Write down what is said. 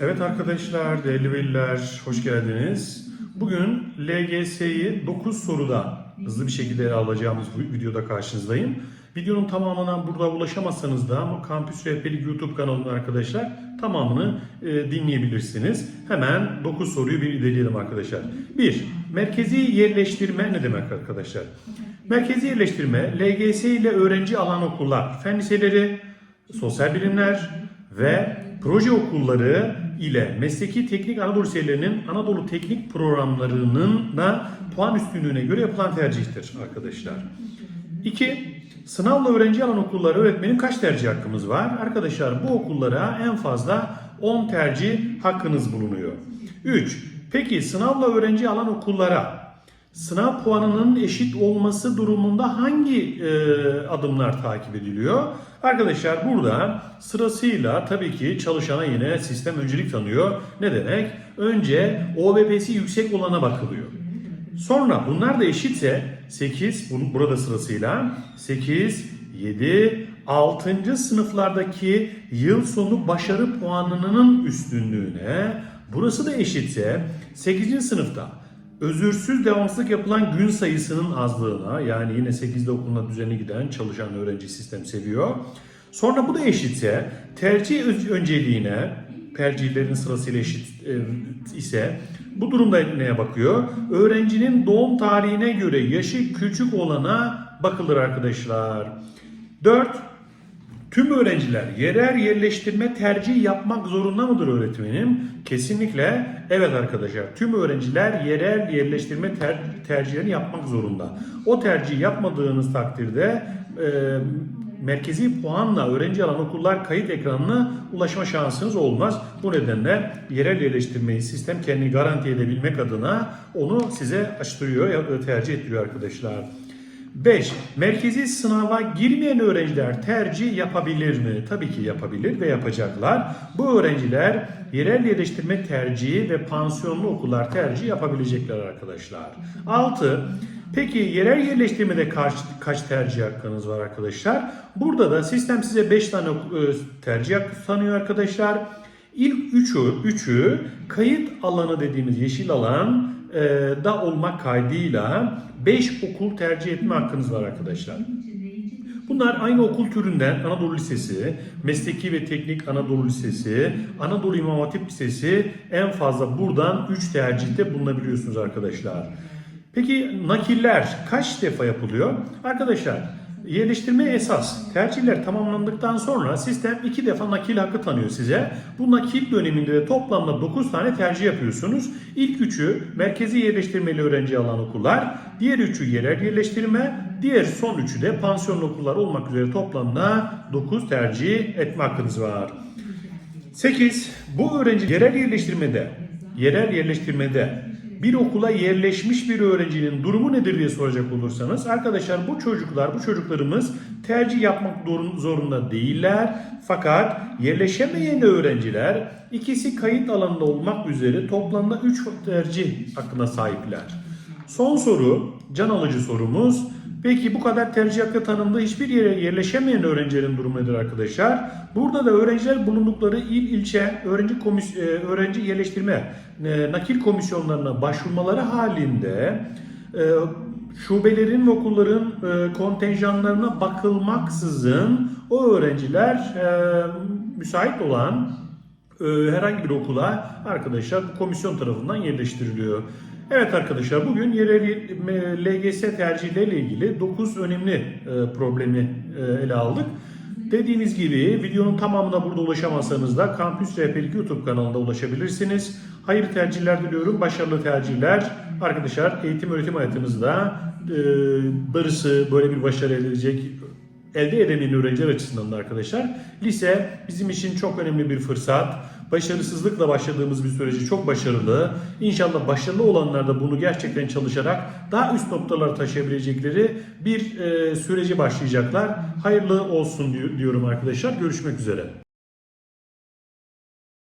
Evet arkadaşlar, değerli veliler, hoş geldiniz. Bugün LGS'yi 9 soruda hızlı bir şekilde ele alacağımız bu videoda karşınızdayım. Videonun tamamına burada ulaşamazsanız da ama Kampüs Rehberlik YouTube kanalında arkadaşlar tamamını e, dinleyebilirsiniz. Hemen 9 soruyu bir ilerleyelim arkadaşlar. 1. Merkezi yerleştirme ne demek arkadaşlar? Merkezi yerleştirme LGS ile öğrenci alan okullar, fen liseleri, sosyal bilimler ve proje okulları ile mesleki teknik Anadolu liselerinin Anadolu teknik programlarının da puan üstünlüğüne göre yapılan tercihtir arkadaşlar. 2. Sınavla öğrenci alan okulları öğretmenin kaç tercih hakkımız var? Arkadaşlar bu okullara en fazla 10 tercih hakkınız bulunuyor. 3. Peki sınavla öğrenci alan okullara sınav puanının eşit olması durumunda hangi e, adımlar takip ediliyor? Arkadaşlar burada sırasıyla tabii ki çalışana yine sistem öncelik tanıyor. Ne demek? Önce OBP'si yüksek olana bakılıyor. Sonra bunlar da eşitse 8 bunu burada sırasıyla 8, 7, 6. sınıflardaki yıl sonu başarı puanının üstünlüğüne burası da eşitse 8. sınıfta özürsüz devamsızlık yapılan gün sayısının azlığına yani yine 8'de okuluna düzenli giden çalışan öğrenci sistem seviyor. Sonra bu da eşitse tercih önceliğine tercihlerin sırasıyla eşit e, ise bu durumda neye bakıyor? Öğrencinin doğum tarihine göre yaşı küçük olana bakılır arkadaşlar. 4. Tüm öğrenciler yerel yerleştirme tercih yapmak zorunda mıdır öğretmenim? Kesinlikle evet arkadaşlar. Tüm öğrenciler yerel yerleştirme ter- tercihlerini yapmak zorunda. O tercihi yapmadığınız takdirde e, merkezi puanla öğrenci alan okullar kayıt ekranına ulaşma şansınız olmaz. Bu nedenle yerel yerleştirmeyi sistem kendini garanti edebilmek adına onu size açtırıyor ya tercih ettiriyor arkadaşlar. 5. Merkezi sınava girmeyen öğrenciler tercih yapabilir mi? Tabii ki yapabilir ve yapacaklar. Bu öğrenciler yerel yerleştirme tercihi ve pansiyonlu okullar tercih yapabilecekler arkadaşlar. 6. Peki yerel yerleştirmede kaç, kaç tercih hakkınız var arkadaşlar? Burada da sistem size 5 tane e, tercih hakkı tanıyor arkadaşlar. İlk üçü, üçü kayıt alanı dediğimiz yeşil alan da olmak kaydıyla 5 okul tercih etme hakkınız var arkadaşlar. Bunlar aynı okul türünden Anadolu Lisesi, Mesleki ve Teknik Anadolu Lisesi, Anadolu İmam Hatip Lisesi en fazla buradan 3 tercihte bulunabiliyorsunuz arkadaşlar. Peki nakiller kaç defa yapılıyor? Arkadaşlar yerleştirme esas. Tercihler tamamlandıktan sonra sistem iki defa nakil hakkı tanıyor size. Bu nakil döneminde de toplamda 9 tane tercih yapıyorsunuz. İlk üçü merkezi yerleştirmeli öğrenci alan okullar, diğer üçü yerel yerleştirme, diğer son üçü de pansiyon okullar olmak üzere toplamda 9 tercih etme hakkınız var. 8. Bu öğrenci yerel yerleştirmede, yerel yerleştirmede bir okula yerleşmiş bir öğrencinin durumu nedir diye soracak olursanız arkadaşlar bu çocuklar, bu çocuklarımız tercih yapmak zorun- zorunda değiller. Fakat yerleşemeyen öğrenciler ikisi kayıt alanında olmak üzere toplamda 3 tercih hakkına sahipler. Son soru, can alıcı sorumuz. Peki bu kadar tercih hakkı tanımda hiçbir yere yerleşemeyen öğrencilerin durumu nedir arkadaşlar? Burada da öğrenciler bulundukları il ilçe öğrenci komis e, öğrenci yerleştirme e, nakil komisyonlarına başvurmaları halinde e, şubelerin ve okulların kontenjanlarına bakılmaksızın o öğrenciler müsait olan herhangi bir okula arkadaşlar bu komisyon tarafından yerleştiriliyor. Evet arkadaşlar bugün yerel LGS tercihleriyle ilgili 9 önemli e, problemi e, ele aldık. Dediğiniz gibi videonun tamamına burada ulaşamazsanız da Kampüs Rehberlik YouTube kanalında ulaşabilirsiniz. Hayırlı tercihler diliyorum, başarılı tercihler. Arkadaşlar eğitim öğretim hayatınızda e, böyle bir başarı elde edecek elde edemeyen öğrenciler açısından da arkadaşlar. Lise bizim için çok önemli bir fırsat. Başarısızlıkla başladığımız bir süreci çok başarılı. İnşallah başarılı olanlar da bunu gerçekten çalışarak daha üst noktalara taşıyabilecekleri bir e, süreci başlayacaklar. Hayırlı olsun diyorum arkadaşlar. Görüşmek üzere.